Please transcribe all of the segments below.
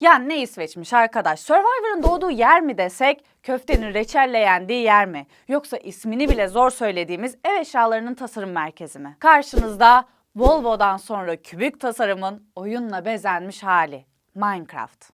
Ya ne İsveç'miş arkadaş? Survivor'ın doğduğu yer mi desek, köftenin reçelle yendiği yer mi? Yoksa ismini bile zor söylediğimiz ev eşyalarının tasarım merkezi mi? Karşınızda Volvo'dan sonra kübik tasarımın oyunla bezenmiş hali. Minecraft.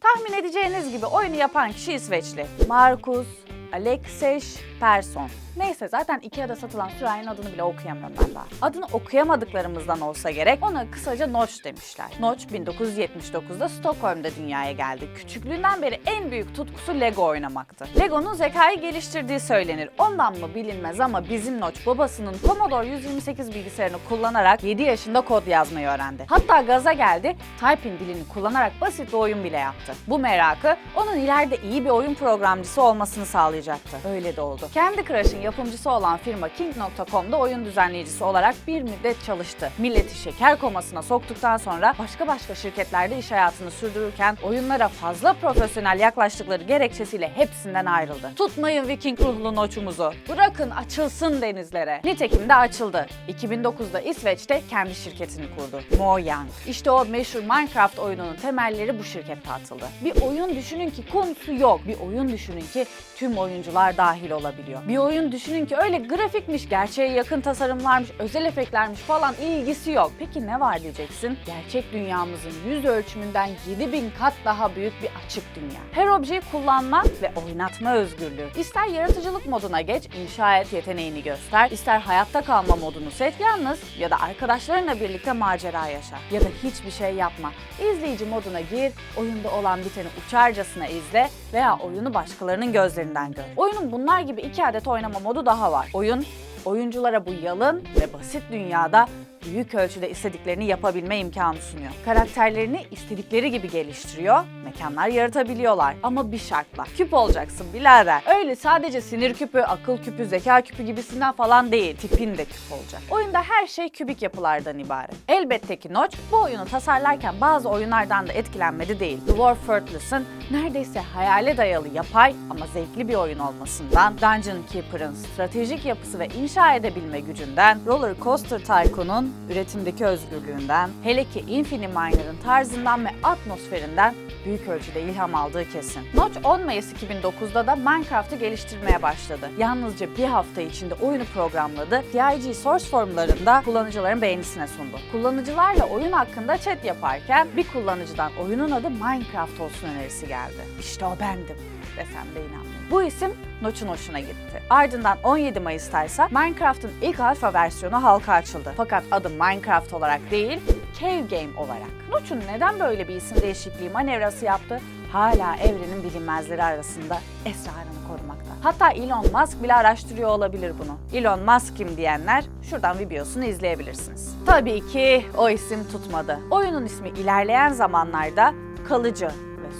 Tahmin edeceğiniz gibi oyunu yapan kişi İsveçli. Markus Alexej Persson. Neyse zaten Ikea'da satılan sürahinin adını bile okuyamıyorum ben daha. Adını okuyamadıklarımızdan olsa gerek ona kısaca Notch demişler. Notch 1979'da Stockholm'da dünyaya geldi. Küçüklüğünden beri en büyük tutkusu Lego oynamaktı. Lego'nun zekayı geliştirdiği söylenir. Ondan mı bilinmez ama bizim Notch babasının Commodore 128 bilgisayarını kullanarak 7 yaşında kod yazmayı öğrendi. Hatta gaza geldi, Typing dilini kullanarak basit bir oyun bile yaptı. Bu merakı onun ileride iyi bir oyun programcısı olmasını sağlayacaktı. Öyle de oldu. Candy Crush'ın yapımcısı olan firma King.com'da oyun düzenleyicisi olarak bir müddet çalıştı. Milleti şeker komasına soktuktan sonra başka başka şirketlerde iş hayatını sürdürürken oyunlara fazla profesyonel yaklaştıkları gerekçesiyle hepsinden ayrıldı. Tutmayın Viking ruhlu noçumuzu. Bırakın açılsın denizlere. Nitekim de açıldı. 2009'da İsveç'te kendi şirketini kurdu. Mojang. İşte o meşhur Minecraft oyununun temelleri bu şirkette atıldı. Bir oyun düşünün ki konusu yok. Bir oyun düşünün ki tüm oyuncular dahil olabiliyor. Bir oyun düşünün ki öyle grafikmiş, gerçeğe yakın tasarımlarmış, özel efektlermiş falan ilgisi yok. Peki ne var diyeceksin? Gerçek dünyamızın yüz ölçümünden 7000 kat daha büyük bir açık dünya. Her objeyi kullanma ve oynatma özgürlüğü. İster yaratıcılık moduna geç, inşa et yeteneğini göster, ister hayatta kalma modunu seç, yalnız ya da arkadaşlarınla birlikte macera yaşa. Ya da hiçbir şey yapma. İzleyici moduna gir, oyunda olan biteni uçarcasına izle veya oyunu başkalarının gözlerinden gör. Oyunun bunlar gibi iki adet oynama modu daha var. Oyun, oyunculara bu yalın ve basit dünyada büyük ölçüde istediklerini yapabilme imkanı sunuyor. Karakterlerini istedikleri gibi geliştiriyor, mekanlar yaratabiliyorlar. Ama bir şartla. Küp olacaksın birader. Öyle sadece sinir küpü, akıl küpü, zeka küpü gibisinden falan değil. Tipin de küp olacak. Oyunda her şey kübik yapılardan ibaret. Elbette ki Notch bu oyunu tasarlarken bazı oyunlardan da etkilenmedi değil. Dwarf Fortress'ın neredeyse hayale dayalı yapay ama zevkli bir oyun olmasından, Dungeon Keeper'ın stratejik yapısı ve inşa edebilme gücünden, Roller Coaster Tycoon'un üretimdeki özgürlüğünden, hele ki Infiniminer'ın tarzından ve atmosferinden büyük ölçüde ilham aldığı kesin. Notch 10 Mayıs 2009'da da Minecraft'ı geliştirmeye başladı. Yalnızca bir hafta içinde oyunu programladı. TIG Source forumlarında kullanıcıların beğenisine sundu. Kullanıcılarla oyun hakkında chat yaparken bir kullanıcıdan oyunun adı Minecraft olsun önerisi geldi. İşte o bendim desem de inanmayın. Bu isim Notch'un hoşuna gitti. Ardından 17 Mayıs'ta ise Minecraft'ın ilk alfa versiyonu halka açıldı. Fakat adı Minecraft olarak değil, Cave Game olarak. Notch'un neden böyle bir isim değişikliği manevrası yaptı? Hala evrenin bilinmezleri arasında esrarını korumakta. Hatta Elon Musk bile araştırıyor olabilir bunu. Elon Musk kim diyenler şuradan videosunu izleyebilirsiniz. Tabii ki o isim tutmadı. Oyunun ismi ilerleyen zamanlarda kalıcı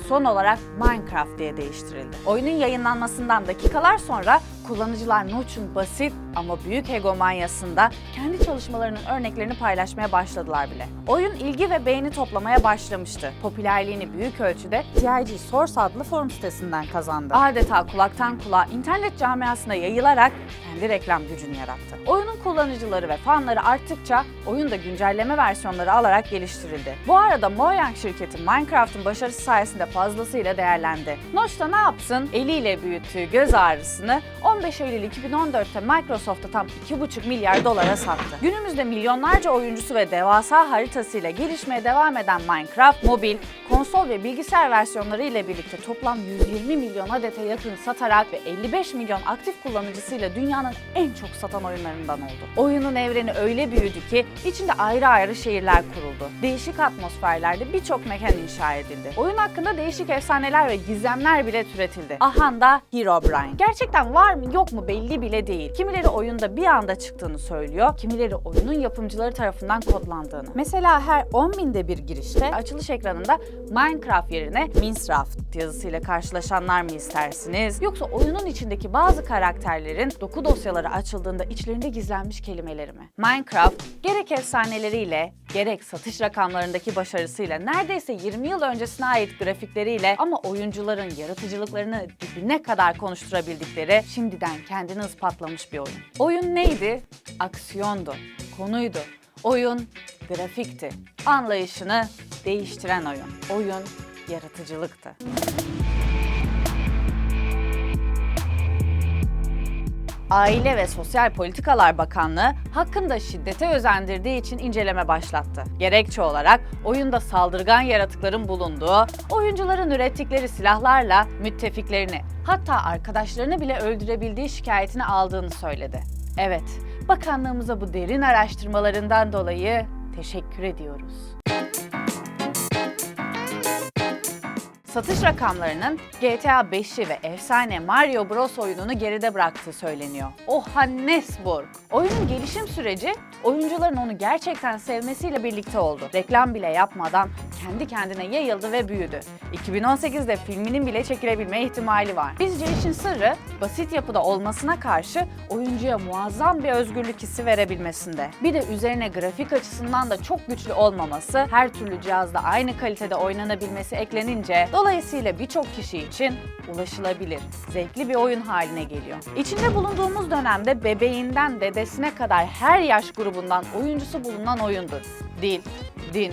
son olarak Minecraft diye değiştirildi. Oyunun yayınlanmasından dakikalar sonra kullanıcılar Notch'un basit ama büyük egomanyasında kendi çalışmalarının örneklerini paylaşmaya başladılar bile. Oyun ilgi ve beğeni toplamaya başlamıştı. Popülerliğini büyük ölçüde TIG Source adlı forum sitesinden kazandı. Adeta kulaktan kulağa internet camiasına yayılarak kendi reklam gücünü yarattı. Oyunun kullanıcıları ve fanları arttıkça oyunda güncelleme versiyonları alarak geliştirildi. Bu arada Mojang şirketi Minecraft'ın başarısı sayesinde fazlasıyla değerlendi. Notch da ne yapsın? Eliyle büyüttüğü göz ağrısını 15 Eylül 2014'te Microsoft'a tam 2,5 milyar dolara sattı. Günümüzde milyonlarca oyuncusu ve devasa haritasıyla gelişmeye devam eden Minecraft, mobil, konsol ve bilgisayar versiyonları ile birlikte toplam 120 milyon adete yakın satarak ve 55 milyon aktif kullanıcısıyla dünyanın en çok satan oyunlarından oldu. Oyunun evreni öyle büyüdü ki içinde ayrı ayrı şehirler kuruldu. Değişik atmosferlerde birçok mekan inşa edildi. Oyun hakkında değişik efsaneler ve gizemler bile türetildi. Ahanda Herobrine. Gerçekten var mı yok mu belli bile değil. Kimileri oyunda bir anda çıktığını söylüyor, kimileri oyunun yapımcıları tarafından kodlandığını. Mesela her 10 binde bir girişte açılış ekranında Minecraft yerine Minecraft yazısıyla karşılaşanlar mı istersiniz? Yoksa oyunun içindeki bazı karakterlerin doku dosyaları açıldığında içlerinde gizlenmiş kelimeleri mi? Minecraft gerek efsaneleriyle gerek satış rakamlarındaki başarısıyla neredeyse 20 yıl öncesine ait grafikleriyle ama oyuncuların yaratıcılıklarını dibine kadar konuşturabildikleri şimdiden kendini ispatlamış bir oyun. Oyun neydi? Aksiyondu, konuydu. Oyun grafikti. Anlayışını değiştiren oyun. Oyun yaratıcılıktı. Aile ve Sosyal Politikalar Bakanlığı hakkında şiddete özendirdiği için inceleme başlattı. Gerekçe olarak oyunda saldırgan yaratıkların bulunduğu, oyuncuların ürettikleri silahlarla müttefiklerini hatta arkadaşlarını bile öldürebildiği şikayetini aldığını söyledi. Evet, bakanlığımıza bu derin araştırmalarından dolayı teşekkür ediyoruz. Satış rakamlarının GTA 5'i ve efsane Mario Bros oyununu geride bıraktığı söyleniyor. Ohannesburg. Oyunun gelişim süreci oyuncuların onu gerçekten sevmesiyle birlikte oldu. Reklam bile yapmadan kendi kendine yayıldı ve büyüdü. 2018'de filminin bile çekilebilme ihtimali var. Bizce işin sırrı basit yapıda olmasına karşı oyuncuya muazzam bir özgürlük hissi verebilmesinde. Bir de üzerine grafik açısından da çok güçlü olmaması, her türlü cihazda aynı kalitede oynanabilmesi eklenince dolayısıyla birçok kişi için ulaşılabilir, zevkli bir oyun haline geliyor. İçinde bulunduğumuz dönemde bebeğinden dedesine kadar her yaş grubundan oyuncusu bulunan oyundur. Dil, din,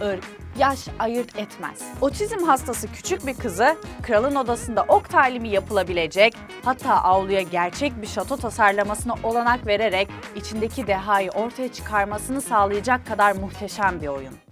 ırk, yaş ayırt etmez. Otizm hastası küçük bir kızı kralın odasında ok talimi yapılabilecek, hatta avluya gerçek bir şato tasarlamasına olanak vererek içindeki dehayı ortaya çıkarmasını sağlayacak kadar muhteşem bir oyun.